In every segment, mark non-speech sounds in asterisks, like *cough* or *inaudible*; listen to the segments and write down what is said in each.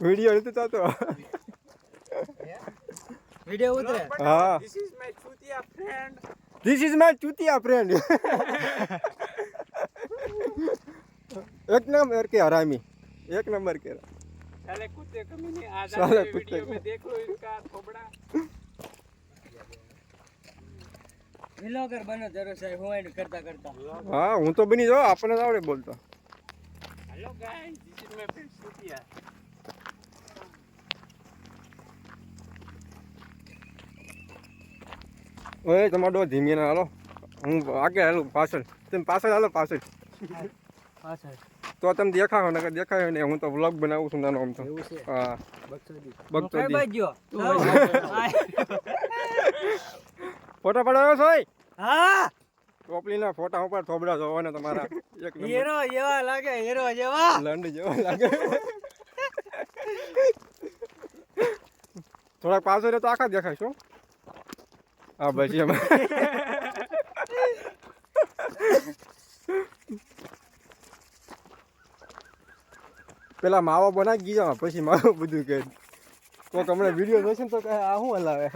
Video तो चाहते हो वीडियो उतरे हाँ दिस इज़ माय चूतिया फ्रेंड दिस इज़ माय चूतिया फ्रेंड एक नंबर के हरामी एक नंबर के साले कुत्ते कमीने आ जाते वीडियो में देख लो इनका थोबड़ा વ્લોગર બનો જરૂર છે હું એડ કરતા કરતા. હા હું તો બની જાઉં આપણને આવડે બોલતા. Hello guys this is my friend સુપિયા ઓય તમારો ધીમે ના હાલો. હું આગળ હાલું પાછળ. તમે પાછળ હાલો પાછળ. પાછળ. તો તમે દેખાવો ને દેખાયો ને હું તો વ્લોગ બનાવું છું નાનો આમ તો. હા. બકચોદી બકચોદી *laughs* *laughs* *laughs* ફોટા પડાવ્યો છો ઓય? હા. ટોપલીના ફોટા ઉપર થોબડા જોવાના તમારા. એક હીરો જેવા લાગે હીરો જેવા. લંડ જેવા લાગે. થોડાક પાછો રહે તો આખા જ દેખાય શું હા. બસ અમે પેલા માવો બનાવી ગયો પછી માવો બધું કે. તો તમને વીડિયો જોશે ને તો કહે આ શું હલાવે?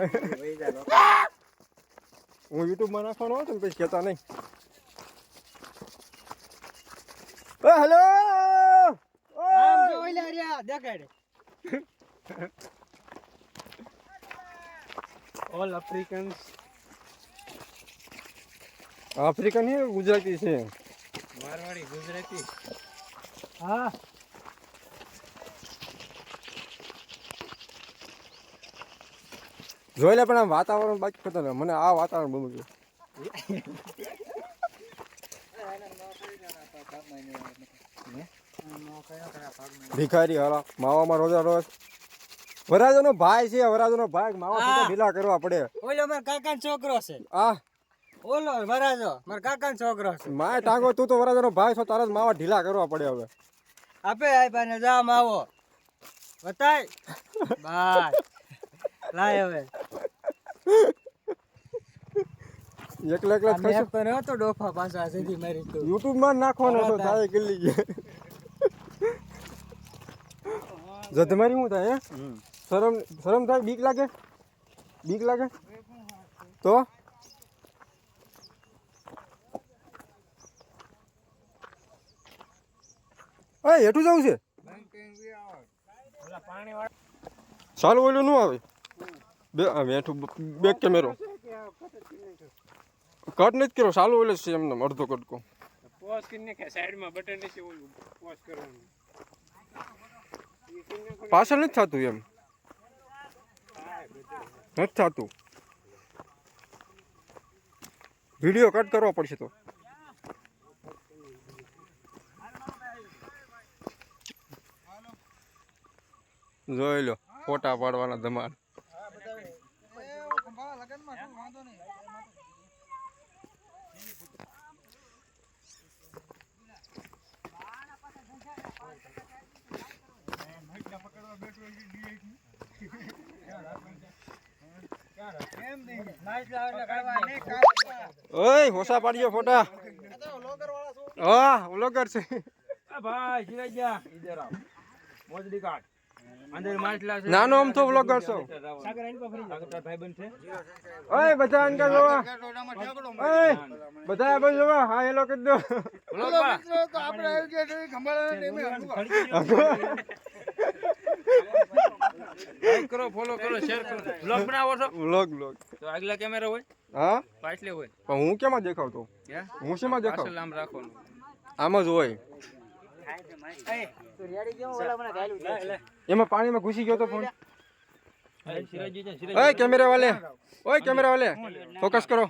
હું યુટ્યુબમાં નાખવાનો હોઉં ને પછી કહેતા નહીં. ઓ હેલો ઓલ africans. આફ્રિકન હે ગુજરાતી છે. મારવાડી ગુજરાતી. હા. જોઈ લે પણ આમ વાતાવરણ બાકી ખતર મને આ વાતાવરણ બહુ ગયું ભિખારી હાલા માવામાં રોજા રોજ. વરાજાનો ભાઈ છે વરાજાનો ભાઈ. માવા. સુધી ઢીલા કરવા પડે. ઓલો મારા કાકાનો છોકરો છે. આ. ઓલો વરાજો મારા કાકાનો છોકરો છે. માય ટાંગો તું તો વરાજાનો ભાઈ છો તારા જ માવા ઢીલા કરવા પડે હવે. આપે આપ્યા ને જા માવો. બતાય. *laughs* બાય. લાય હવે. એકલા એકલા આ મેપ તો ડોફા પાછા સીધી મારી તો. YouTube માં નાખવાનો છો થાય કેટલી ગયા જધમારી શું થાય હે? શરમ શરમ થાય? બીક લાગે? બીક લાગે? તો? એ હેઠું જવું છે. ચાલુ ઓલું નું આવે. બે આ બે કેમેરો. કટ નથી કર્યો ચાલુ ઓલે છે એમને અડધો કટકો પોઝ કરીને કે સાઈડ બટન છે ઓલું પોઝ કરવાનું. પાછળ નથી થતું એમ. નથી થતું. વીડિયો કટ કરવો પડશે તો. જોઈ લો ફોટા પાડવાના ધમાલ. ઓય હોસા પાડજો ફોટા. હા વ્લોગર છે. ભાઈ જીરાઈ જા ઇધર આવ મોજડી કાટ અંદર માટલા છે. નાનો આમ તો વ્લોગર છો. સાગર આઈન પર ફરી જા ભાઈબંધ છે. ઓય બધા અંકલ જોવા. ઓય બધા જોવા. હા હેલો કરી દો. *laughs* લાઈક કરો ફોલો કરો શેર કરો બ્લોગ બનાવો છો વ્લોગ વ્લોગ તો આગલા કેમેરા હોય હા પાછલે હોય પણ હું કેમાં દેખાવતો હે હું શેમાં દેખાવ પાછળ આમ રાખવાનું આમ જ હોય એમાં પાણીમાં ઘૂસી ગયો તો ફોન ઓય કેમેરા વાલે ઓય કેમેરા વાલે ફોકસ કરો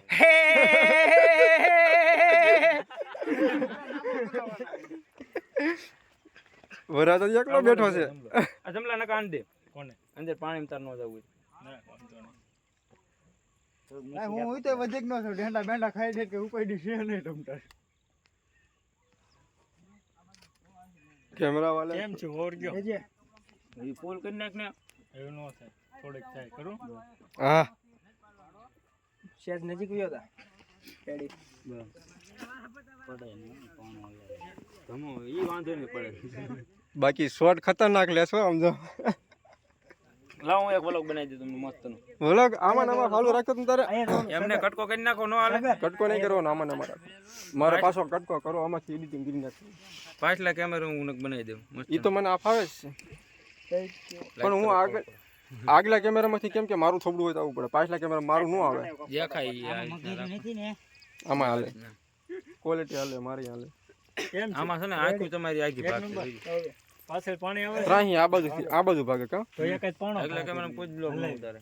વરાતો એકલો બેઠો છે આ જમલા નકા આન દે કોને અંદર પાણી તાર નો જવું ના હું હું તો વજેક નો છું ઢેંડા બેંડા ખાઈ દે કે ઉપાડી છે નહીં તમતાર કેમેરા વાલે કેમ છે? હોર ગયો. જે એ પોલ કરી નાખ ને. એવું નો થાય. થોડીક થાય કરું હા. શેજ નજીક ગયો હતા રેડી ધમો ઈ વાંધો નહીં પડે. બાકી શોર્ટ ખતરનાક લેશો સમજો લાવ હું એક વ્લોગ બનાવી દઉં તમને મસ્તનું વ્લોગ આમાં આમાં ચાલુ રાખતો તું તારે એમને કટકો કરી નાખો નો હાલે. કટકો નહીં કરવાનો આમાં આમાં રાખો. મારે પાછો કટકો કરો આમાંથી એડિટિંગ કરી નાખો. પાછલા કેમેરા હું નક બનાવી દઉં ઈ તો મને આ ફાવે જ છે. પણ હું આગળ આગલા કેમેરામાંથી કેમ કે મારું થોડું હોય તો આવવું પડે. પાછલા કેમેરા મારું ન આવે. રીતના આમાં હાલે. ક્વોલિટી હાલે મારી હાલે. આમાં છે ને આખું તમારી આખી ભાગ. પાછળ પાણી આવે? ત્રાહી આ બાજુ આ બાજુ ભાગે કા? તો એક જ પાણો એટલે કે મને કોઈ બ્લોક ન ઉતારે.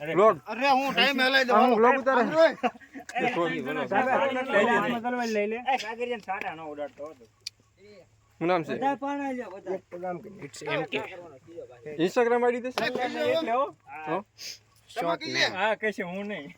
અરે. હું ટાઈમ હલાઈ હું ઉતારે? લઈ લે. શું નામ છે? ઇન્સ્ટાગ્રામ આઈડી દેશે તો હા કહેશે હું નહીં.